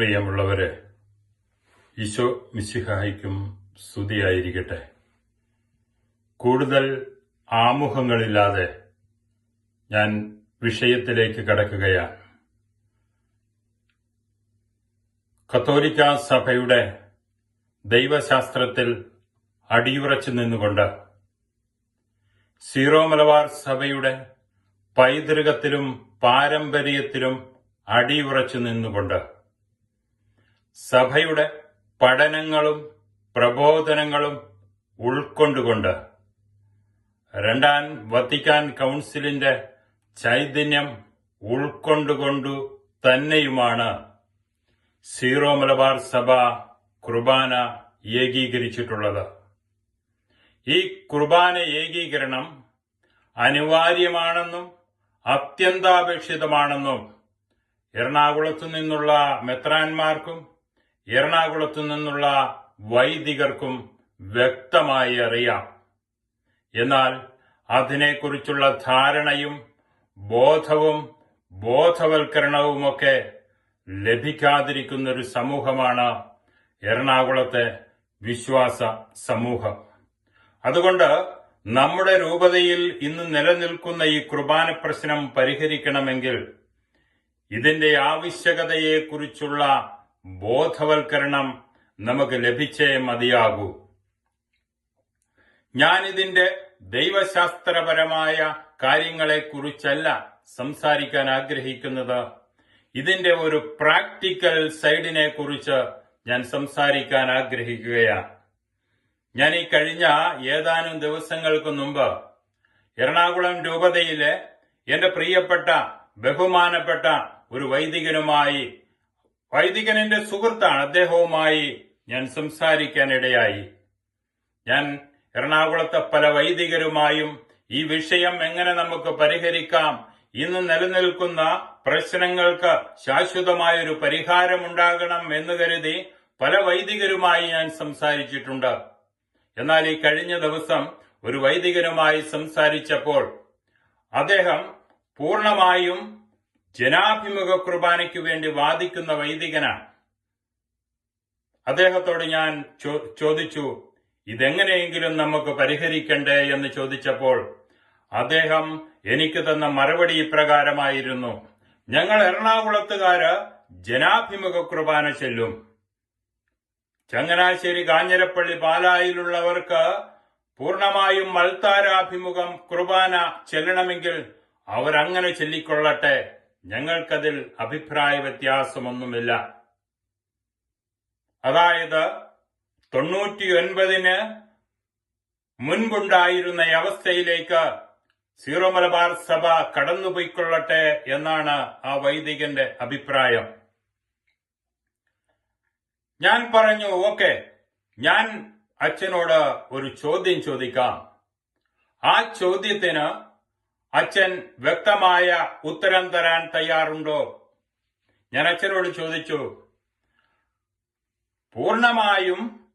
പ്രിയമുള്ളവരെ ഈശോ മിശിഹായിക്കും സ്തുതിയായിരിക്കട്ടെ. കൂടുതൽ ആമുഖങ്ങളില്ലാതെ ഞാൻ വിഷയത്തിലേക്ക് കടക്കുകയാണ്. കത്തോലിക്ക സഭയുടെ ദൈവശാസ്ത്രത്തിൽ അടിയുറച്ചു നിന്നുകൊണ്ട് സീറോ മലബാർ സഭയുടെ പൈതൃകത്തിലും പാരമ്പര്യത്തിലും അടിയുറച്ചു നിന്നുകൊണ്ട് സഭയുടെ പഠനങ്ങളും പ്രബോധനങ്ങളും ഉൾക്കൊണ്ടുകൊണ്ട് രണ്ടാം വത്തിക്കാൻ കൗൺസിലിന്റെ ചൈതന്യം ഉൾക്കൊണ്ടുകൊണ്ടു തന്നെയുമാണ് സീറോ മലബാർ സഭ കുർബാന ഏകീകരിച്ചിട്ടുള്ളത്. ഈ കുർബാന ഏകീകരണം അനിവാര്യമാണെന്നും അത്യന്താപേക്ഷിതമാണെന്നും എറണാകുളത്തു നിന്നുള്ള മെത്രാന്മാർക്കും എറണാകുളത്തു നിന്നുള്ള വൈദികർക്കും വ്യക്തമായി അറിയാം. എന്നാൽ അതിനെക്കുറിച്ചുള്ള ധാരണയും ബോധവും ബോധവൽക്കരണവുമൊക്കെ ലഭിക്കാതിരിക്കുന്നൊരു സമൂഹമാണ് എറണാകുളത്തെ വിശ്വാസ സമൂഹം. അതുകൊണ്ട് നമ്മുടെ രൂപതയിൽ ഇന്ന് നിലനിൽക്കുന്ന ഈ കുർബാന പ്രശ്നം പരിഹരിക്കണമെങ്കിൽ ഇതിന്റെ ആവശ്യകതയെക്കുറിച്ചുള്ള ബോധവൽക്കരണം നമുക്ക് ലഭിച്ചേ മതിയാകൂ. ഞാനിതിന്റെ ദൈവശാസ്ത്രപരമായ കാര്യങ്ങളെക്കുറിച്ചല്ല സംസാരിക്കാൻ ആഗ്രഹിക്കുന്നത്. ഇതിന്റെ ഒരു പ്രാക്ടിക്കൽ സൈഡിനെ കുറിച്ച് ഞാൻ സംസാരിക്കാൻ ആഗ്രഹിക്കുകയാണ്. ഞാൻ ഈ കഴിഞ്ഞ ഏതാനും ദിവസങ്ങൾക്ക് മുമ്പ് എറണാകുളം രൂപതയിലെ എന്റെ പ്രിയപ്പെട്ട ബഹുമാനപ്പെട്ട ഒരു വൈദികനുമായി വൈദികൻ എന്റെ സുഹൃത്താണ്. അദ്ദേഹവുമായി ഞാൻ സംസാരിക്കാനിടയായി. ഞാൻ എറണാകുളത്തെ പല വൈദികരുമായും ഈ വിഷയം എങ്ങനെ നമുക്ക് പരിഹരിക്കാം ഇന്ന് നിലനിൽക്കുന്ന പ്രശ്നങ്ങൾക്ക് ശാശ്വതമായൊരു പരിഹാരമുണ്ടാകണം എന്ന് കരുതി പല വൈദികരുമായി ഞാൻ സംസാരിച്ചിട്ടുണ്ട്. എന്നാൽ ഈ കഴിഞ്ഞ ദിവസം ഒരു വൈദികനുമായി സംസാരിച്ചപ്പോൾ അദ്ദേഹം പൂർണമായും ജനാഭിമുഖ കുർബാനയ്ക്ക് വേണ്ടി വാദിക്കുന്ന വൈദികനാണ്. അദ്ദേഹത്തോട് ഞാൻ ചോദിച്ചു ഇതെങ്ങനെയെങ്കിലും നമുക്ക് പരിഹരിക്കണ്ടേ? എന്ന് ചോദിച്ചപ്പോൾ അദ്ദേഹം എനിക്ക് തന്ന മറുപടി ഇപ്രകാരമായിരുന്നു ഞങ്ങൾ എറണാകുളത്തുകാര് ജനാഭിമുഖ കുർബാന ചെല്ലും. ചങ്ങനാശ്ശേരി കാഞ്ഞിരപ്പള്ളി പാലായിലുള്ളവർക്ക് പൂർണമായും മൽത്താരാഭിമുഖം കുർബാന ചെല്ലണമെങ്കിൽ അവരങ്ങനെ ചൊല്ലിക്കൊള്ളട്ടെ? ഞങ്ങൾക്കതിൽ അഭിപ്രായ വ്യത്യാസമൊന്നുമില്ല. അതായത് തൊണ്ണൂറ്റിയൊൻപതിന് മുൻപുണ്ടായിരുന്ന അവസ്ഥയിലേക്ക് സീറോ മലബാർ സഭ കടന്നുപോയിക്കൊള്ളട്ടെ എന്നാണ് ആ വൈദികന്റെ അഭിപ്രായം. ഞാൻ പറഞ്ഞു ഓക്കെ ഞാൻ അച്ഛനോട് ഒരു ചോദ്യം ചോദിക്കാം. ആ ചോദ്യത്തിന് അച്ഛൻ വ്യക്തമായ ഉത്തരം തരാൻ തയ്യാറുണ്ടോ? ഞാൻ അച്ഛനോട് ചോദിച്ചു പൂർണമായും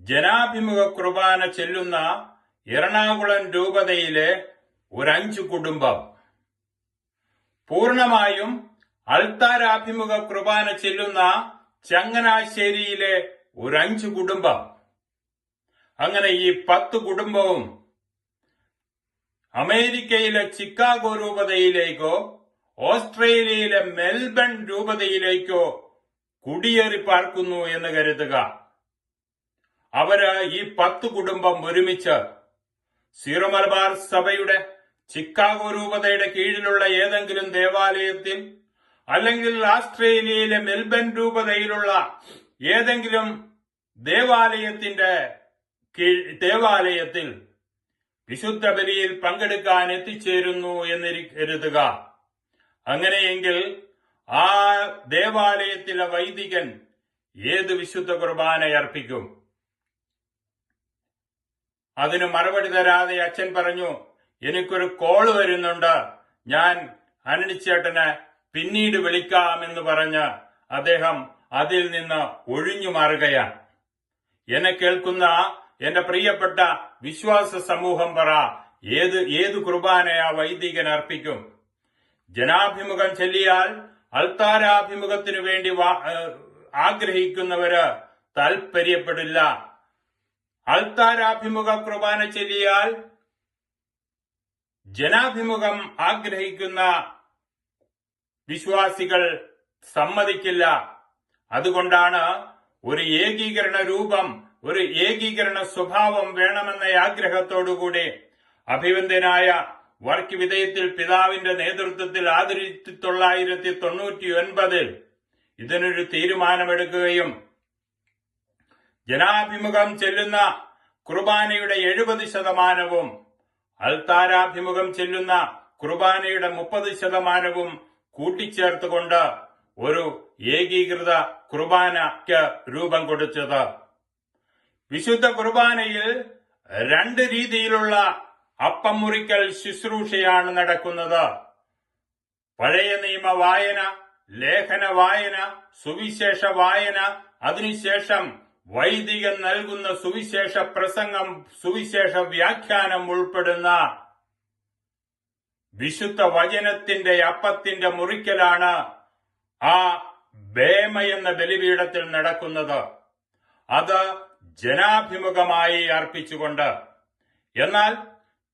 ജനാഭിമുഖ കുർബാന ചെല്ലുന്ന എറണാകുളം രൂപതയിലെ ഒരഞ്ചു കുടുംബം. പൂർണമായും അൾത്താരാഭിമുഖ കുർബാന ചെല്ലുന്ന ചങ്ങനാശ്ശേരിയിലെ ഒരഞ്ചു കുടുംബം. അങ്ങനെ ഈ പത്ത് കുടുംബവും അമേരിക്കയിലെ ചിക്കാഗോ രൂപതയിലേക്കോ ഓസ്ട്രേലിയയിലെ മെൽബൺ രൂപതയിലേക്കോ കുടിയേറി പാർക്കുന്നു എന്ന് കരുതുക. അവർ ഈ പത്ത് കുടുംബം ഒരുമിച്ച് സീറോ മലബാർ സഭയുടെ ചിക്കാഗോ രൂപതയുടെ കീഴിലുള്ള ഏതെങ്കിലും ദേവാലയത്തിൽ അല്ലെങ്കിൽ ആസ്ട്രേലിയയിലെ മെൽബൺ രൂപതയിലുള്ള ഏതെങ്കിലും ദേവാലയത്തിന്റെ ദേവാലയത്തിൽ വിശുദ്ധ ബലിയിൽ പങ്കെടുക്കാൻ എത്തിച്ചേരുന്നു എന്ന് കരുതുക അങ്ങനെയെങ്കിൽ ആ ദേവാലയത്തിലെ വൈദികൻ ഏത് വിശുദ്ധ കുർബാന അർപ്പിക്കും? അതിന് മറുപടി തരാതെ അച്ഛൻ പറഞ്ഞു എനിക്കൊരു കോൾ വരുന്നുണ്ട്. ഞാൻ അനണിച്ചേട്ടനെ പിന്നീട് വിളിക്കാം എന്ന് പറഞ്ഞ് അദ്ദേഹം അതിൽ നിന്ന് ഒഴിഞ്ഞു മാറുകയാണ്. എന്നെ കേൾക്കുന്ന എന്റെ പ്രിയപ്പെട്ട വിശ്വാസ സമൂഹം പറ ഏത് ഏത് കുർബാനയാ വൈദികൻ അർപ്പിക്കും? ജനാഭിമുഖം ചെല്ലിയാൽ അൾത്താരാഭിമുഖത്തിനു വേണ്ടി ആഗ്രഹിക്കുന്നവര് താൽപര്യപ്പെടില്ല. അൾത്താരാഭിമുഖ കുർബാന ചെല്ലിയാൽ ജനാഭിമുഖം ആഗ്രഹിക്കുന്ന വിശ്വാസികൾ സമ്മതിക്കില്ല. അതുകൊണ്ടാണ് ഒരു ഏകീകരണ രൂപം ഒരു ഏകീകരണ സ്വഭാവം വേണമെന്ന ആഗ്രഹത്തോടുകൂടി അഭിവന്ദ്യനായ വർക്ക് വിധേയത്തിൽ പിതാവിന്റെ നേതൃത്വത്തിൽ ആയിരത്തി തൊള്ളായിരത്തി തൊണ്ണൂറ്റി ഒൻപതിൽ ഇതിനൊരു തീരുമാനമെടുക്കുകയും ജനാഭിമുഖം ചെല്ലുന്ന കുർബാനയുടെ എഴുപത് ശതമാനവും അൽത്താരാഭിമുഖം ചെല്ലുന്ന കുർബാനയുടെ മുപ്പത് ശതമാനവും കൂട്ടിച്ചേർത്തുകൊണ്ട് ഒരു ഏകീകൃത കുർബാനയ്ക്ക് രൂപം കൊടുത്തത്. വിശുദ്ധ കുർബാനയിൽ രണ്ട് രീതിയിലുള്ള അപ്പം മുറിക്കൽ ശുശ്രൂഷയാണ് നടക്കുന്നത്. പഴയ നിയമ വായന ലേഖന വായന സുവിശേഷ വായന അതിനുശേഷം വൈദികൻ നൽകുന്ന സുവിശേഷ പ്രസംഗം സുവിശേഷ വ്യാഖ്യാനം ഉൾപ്പെടുന്ന വിശുദ്ധ വചനത്തിന്റെ അപ്പത്തിന്റെ മുറിക്കലാണ് ആ ബേമ എന്ന ബലിപീഠത്തിൽ നടക്കുന്നത്. അത് ജനാഭിമുഖമായി അർപ്പിച്ചുകൊണ്ട്. എന്നാൽ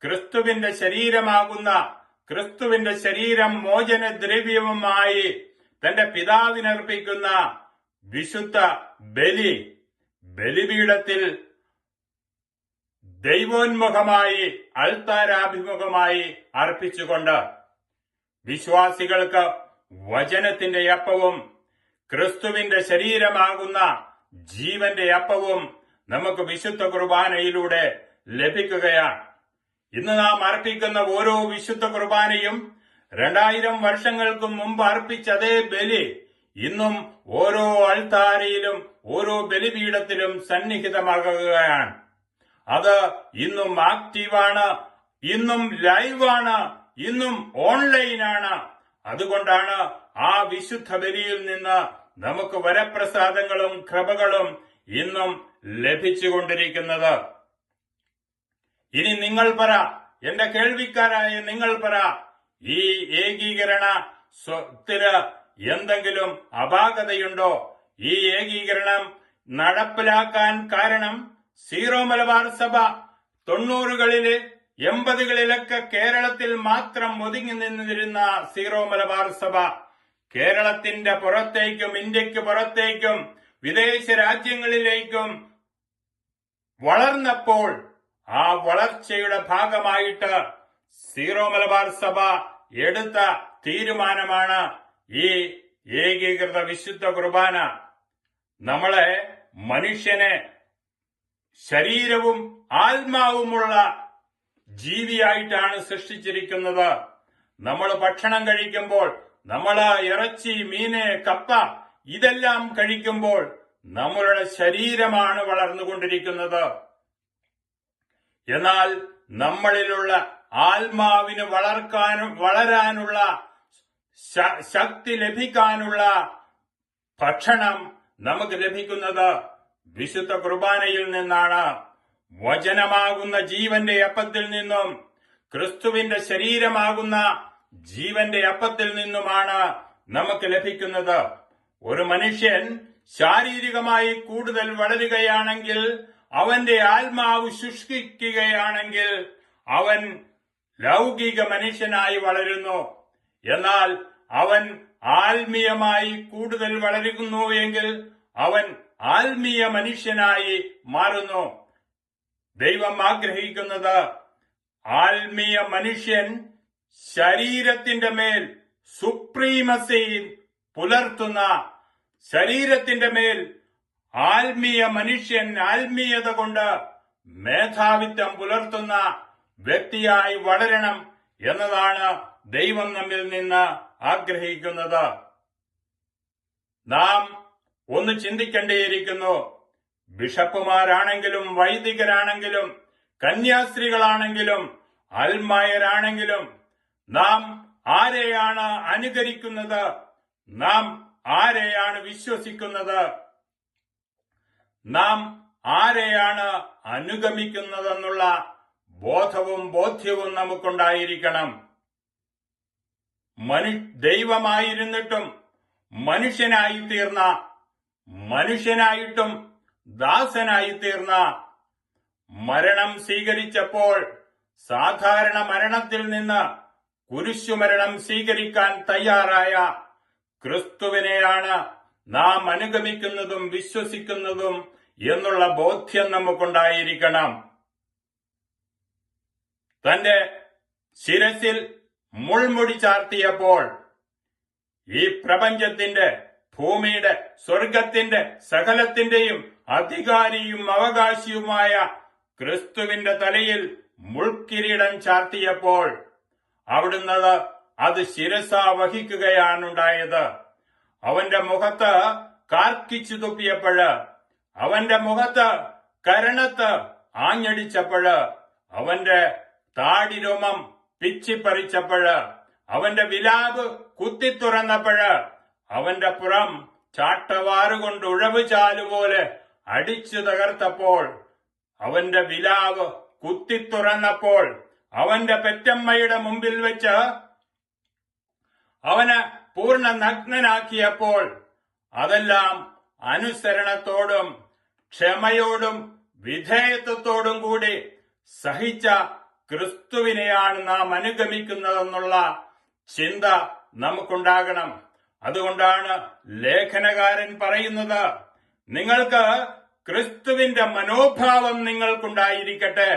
ക്രിസ്തുവിന്റെ ശരീരമാകുന്ന ക്രിസ്തുവിന്റെ ശരീരം മോചന ദ്രവ്യവുമായി തന്റെ പിതാവിനർപ്പിക്കുന്ന വിശുദ്ധ ബലി ബലിപീഠത്തിൽ ദൈവോന്മുഖമായി അൾത്താരാഭിമുഖമായി അർപ്പിച്ചുകൊണ്ട്. വിശ്വാസികൾക്ക് വചനത്തിന്റെ അപ്പവും ക്രിസ്തുവിന്റെ ശരീരമാകുന്ന ജീവന്റെ അപ്പവും നമുക്ക് വിശുദ്ധ കുർബാനയിലൂടെ ലഭിക്കുകയാണ്. ഇന്ന് നാം അർപ്പിക്കുന്ന ഓരോ വിശുദ്ധ കുർബാനയും രണ്ടായിരം വർഷങ്ങൾക്ക് മുമ്പ് അർപ്പിച്ച അതേ ബലി ഇന്നും ഓരോ അൾത്താരയിലും ഓരോ ബലിപീഠത്തിലും സന്നിഹിതമാകുകയാണ്. അത് ഇന്നും ആക്റ്റീവാണ് ഇന്നും ലൈവാണ് ഇന്നും ഓൺലൈനാണ്. അതുകൊണ്ടാണ് ആ വിശുദ്ധ ബലിയിൽ നിന്ന് നമുക്ക് വരപ്രസാദങ്ങളും കൃപകളും ഇന്നും ലഭിച്ചുകൊണ്ടിരിക്കുന്നത്. ഇനി നിങ്ങൾ പറ എന്റെ കേൾവിക്കാരായ നിങ്ങൾ പറ ഈ ഏകീകരണ സ്വത്തിൽ എന്തെങ്കിലും അപാകതയുണ്ടോ? ഈ ഏകീകരണം നടപ്പിലാക്കാൻ കാരണം സീറോ മലബാർ സഭ തൊണ്ണൂറുകളിൽ എൺപതുകളിലൊക്കെ കേരളത്തിൽ മാത്രം ഒതുങ്ങി നിന്നിരുന്ന സീറോ മലബാർ സഭ. കേരളത്തിന്റെ പുറത്തേക്കും ഇന്ത്യയ്ക്ക് പുറത്തേക്കും വിദേശ രാജ്യങ്ങളിലേക്കും വളർന്നപ്പോൾ ആ വളർച്ചയുടെ ഭാഗമായിട്ട് സീറോ മലബാർ സഭ എടുത്ത തീരുമാനമാണ് ഈ ഏകീകൃത വിശുദ്ധ കുർബാന. നമ്മളെ മനുഷ്യനെ ശരീരവും ആത്മാവുമുള്ള ജീവിയായിട്ടാണ് സൃഷ്ടിച്ചിരിക്കുന്നത്. നമ്മൾ ഭക്ഷണം കഴിക്കുമ്പോൾ നമ്മൾ ഇറച്ചി മീന് കപ്പ ഇതെല്ലാം കഴിക്കുമ്പോൾ നമ്മളുടെ ശരീരമാണ് വളർന്നുകൊണ്ടിരിക്കുന്നത്. എന്നാൽ നമ്മളിലുള്ള ആത്മാവിന് വളർക്കാനും വളരാനുള്ള ശക്തി ലഭിക്കാനുള്ള ഭക്ഷണം നമുക്ക് ലഭിക്കുന്നത് വിശുദ്ധ കുർബാനയിൽ നിന്നാണ്. വചനമാകുന്ന ജീവന്റെ അപ്പത്തിൽ നിന്നും ക്രിസ്തുവിന്റെ ശരീരമാകുന്ന ജീവന്റെ അപ്പത്തിൽ നിന്നുമാണ് നമുക്ക് ലഭിക്കുന്നത്. ഒരു മനുഷ്യൻ ശാരീരികമായി കൂടുതൽ വളരുകയാണെങ്കിൽ അവന്റെ ആത്മാവ് ശുഷ്കിക്കുകയാണെങ്കിൽ അവൻ ലൗകിക മനുഷ്യനായി വളരുന്നു. എന്നാൽ അവൻ ആത്മീയമായി കൂടുതൽ വളരുന്നു എങ്കിൽ അവൻ ആത്മീയ മനുഷ്യനായി മാറുന്നു. ദൈവം ആഗ്രഹിക്കുന്നത് ആത്മീയ മനുഷ്യൻ ശരീരത്തിന്റെ മേൽ സുപ്രീമസി പുലർത്തുന്ന ശരീരത്തിന്റെ മേൽ ആത്മീയ മനുഷ്യൻ ആത്മീയത കൊണ്ട് മേധാവിത്വം പുലർത്തുന്ന വ്യക്തിയായി വളരണം എന്നതാണ് ദൈവം നമ്മിൽ നിന്ന് ആഗ്രഹിക്കുന്നത്. നാം ഒന്ന് ചിന്തിക്കേണ്ടിയിരിക്കുന്നു. ബിഷപ്പുമാരാണെങ്കിലും വൈദികരാണെങ്കിലും കന്യാസ്ത്രീകളാണെങ്കിലും അൽമായരാണെങ്കിലും നാം ആരെയാണ് അനുകരിക്കുന്നത്? നാം ആരെയാണ് വിശ്വസിക്കുന്നത്? നാം ആരെയാണ് അനുഗമിക്കുന്നതെന്നുള്ള ബോധവും ബോധ്യവും നമുക്കുണ്ടായിരിക്കണം. മനു ദൈവമായിരുന്നിട്ടും മനുഷ്യനായി തീർന്ന മനുഷ്യനായിട്ടും ദാസനായി തീർന്ന മരണം സ്വീകരിച്ചപ്പോൾ സാധാരണ മരണത്തിൽ നിന്ന് കുരിശുമരണം സ്വീകരിക്കാൻ തയ്യാറായ ക്രിസ്തുവിനെയാണ് നാം അനുഗമിക്കുന്നതും വിശ്വസിക്കുന്നതും എന്നുള്ള ബോധ്യം നമുക്കുണ്ടായിരിക്കണം. തന്റെ ശിരസിൽ മുൾമുടി ചാർത്തിയപ്പോൾ ഈ പ്രപഞ്ചത്തിന്റെ ഭൂമിയുടെ സ്വർഗത്തിന്റെ സകലത്തിന്റെയും അധികാരിയും അവകാശിയുമായ ക്രിസ്തുവിന്റെ തലയിൽ മുൾക്കിരീടം ചാർത്തിയപ്പോൾ അവിടുന്ന് അത് ശിരസ വഹിക്കുകയാണുണ്ടായത്. അവന്റെ മുഖത്ത് കാർക്കിച്ചു തുപ്പിയപ്പോഴ് അവന്റെ മുഖത്ത് കരണത്ത് ആഞ്ഞടിച്ചപ്പോഴ് അവന്റെ താടിരോമം പിച്ചിപ്പറിച്ചപ്പോഴ് അവന്റെ വിലാപ് കുത്തിത്തുറന്നപ്പോഴ് അവന്റെ പുറം ചാട്ടവാറുകൊണ്ട് ഉഴവ് ചാലുപോലെ അടിച്ചു തകർത്തപ്പോൾ അവന്റെ വിലാവ് കുത്തിത്തുറന്നപ്പോൾ അവന്റെ പെറ്റമ്മയുടെ മുമ്പിൽ വെച്ച് അവന് പൂർണ നഗ്നനാക്കിയപ്പോൾ അതെല്ലാം അനുസരണത്തോടും ക്ഷമയോടും വിധേയത്വത്തോടും കൂടി സഹിച്ച ക്രിസ്തുവിനെയാണ് നാം അനുഗമിക്കുന്നതെന്നുള്ള ചിന്ത നമുക്കുണ്ടാകണം. അതുകൊണ്ടാണ് ലേഖനകാരൻ പറയുന്നത് നിങ്ങൾക്ക് ക്രിസ്തുവിന്റെ മനോഭാവം നിങ്ങൾക്കുണ്ടായിരിക്കട്ടെ.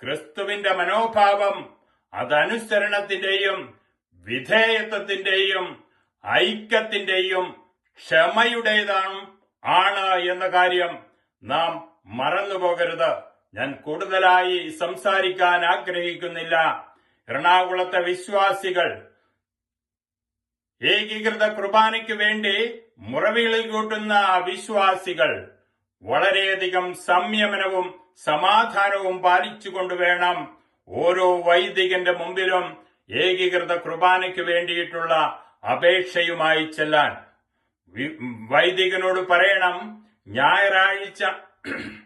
ക്രിസ്തുവിന്റെ മനോഭാവം അതനുസരണത്തിന്റെയും വിധേയത്വത്തിന്റെയും ഐക്യത്തിന്റെയും ക്ഷമയുടേതാണ് ആണ് എന്ന കാര്യം നാം മറന്നുപോകരുത്. ഞാൻ കൂടുതലായി സംസാരിക്കാൻ ആഗ്രഹിക്കുന്നില്ല. എറണാകുളത്തെ വിശ്വാസികൾ ഏകീകൃത കുർബാനയ്ക്ക് വേണ്ടി മുറവിളി കൂട്ടുന്ന വിശ്വാസികൾ വളരെയധികം സംയമനവും സമാധാനവും പാലിച്ചുകൊണ്ട് വേണം ഓരോ വൈദികന്റെ മുമ്പിലും ഏകീകൃത കുർബാനയ്ക്ക് വേണ്ടിയിട്ടുള്ള അപേക്ഷയുമായി ചെല്ലാൻ. വൈദികനോട് പറയണം ഞായറാഴ്ച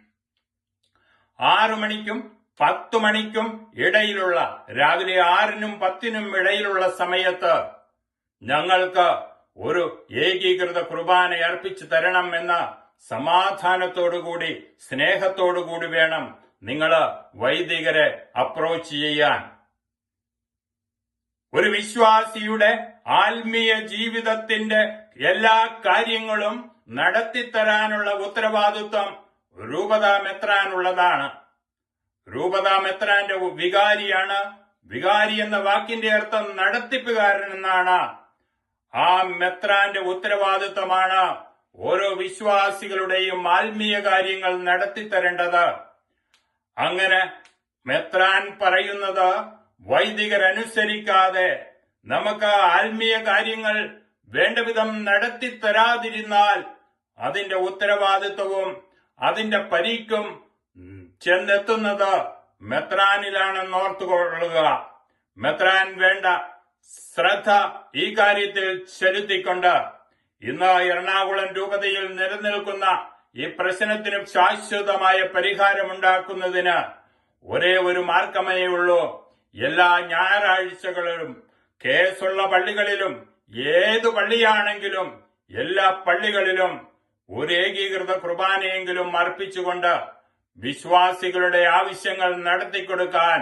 ആറു മണിക്കും പത്തു മണിക്കും ഇടയിലുള്ള രാവിലെ ആറിനും പത്തിനും ഇടയിലുള്ള സമയത്ത് ഞങ്ങൾക്ക് ഒരു ഏകീകൃത കുർബാന അർപ്പിച്ചു തരണം എന്ന സമാധാനത്തോടുകൂടി സ്നേഹത്തോടുകൂടി വേണം നിങ്ങൾ വൈദികരെ അപ്രോച്ച് ചെയ്യാൻ. ഒരു വിശ്വാസിയുടെ ആത്മീയ ജീവിതത്തിന്റെ എല്ലാ കാര്യങ്ങളും നടത്തിത്തരാനുള്ള ഉത്തരവാദിത്വം രൂപതാമെത്രാനുള്ളതാണ്. രൂപതാമെത്രാന്റെ വികാരിയാണ് വികാരി എന്ന വാക്കിന്റെ അർത്ഥം നടത്തിപ്പുകാരൻ എന്നാണ്. ആ മെത്രാന്റെ ഉത്തരവാദിത്വമാണ് ഓരോ വിശ്വാസികളുടെയും ആത്മീയ കാര്യങ്ങൾ നടത്തിത്തരേണ്ടത്. അങ്ങനെ മെത്രാൻ പറയുന്നത് വൈദികരനുസരിക്കാതെ നമുക്ക് ആത്മീയ കാര്യങ്ങൾ വേണ്ടവിധം നടത്തിത്തരാതിരുന്നാൽ അതിന്റെ ഉത്തരവാദിത്വവും അതിന്റെ പരീക്കും ചെന്നെത്തുന്നത് മെത്രാനിലാണെന്ന് ഓർത്തുകൊള്ളുക. മെത്രാൻ വേണ്ട ശ്രദ്ധ ഈ കാര്യത്തിൽ ചെലുത്തിക്കൊണ്ട് ഇന്ന് എറണാകുളം രൂപതയിൽ നിലനിൽക്കുന്ന ഈ പ്രശ്നത്തിന് ശാശ്വതമായ പരിഹാരമുണ്ടാക്കുന്നതിന് ഒരേ ഒരു മാർഗമേ ഉള്ളൂ. എല്ലാ ഞായറാഴ്ചകളിലും കേസുള്ള പള്ളികളിലും ഏത് പള്ളിയാണെങ്കിലും എല്ലാ പള്ളികളിലും ഒരു ഏകീകൃത കുർബാനയെങ്കിലും അർപ്പിച്ചുകൊണ്ട് വിശ്വാസികളുടെ ആവശ്യങ്ങൾ നടത്തിക്കൊടുക്കാൻ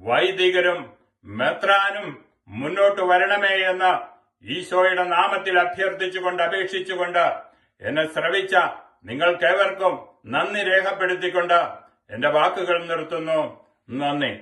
വൈദികരും മെത്രാനും മുന്നോട്ട് വരണമേ എന്ന് ഈശോയുടെ നാമത്തിൽ അഭ്യർത്ഥിച്ചുകൊണ്ട് അപേക്ഷിച്ചുകൊണ്ട് എന്നെ ശ്രവിച്ച നിങ്ങൾക്കേവർക്കും നന്ദി രേഖപ്പെടുത്തിക്കൊണ്ട് എന്റെ വാക്കുകൾ നിർത്തുന്നു. നന്ദി.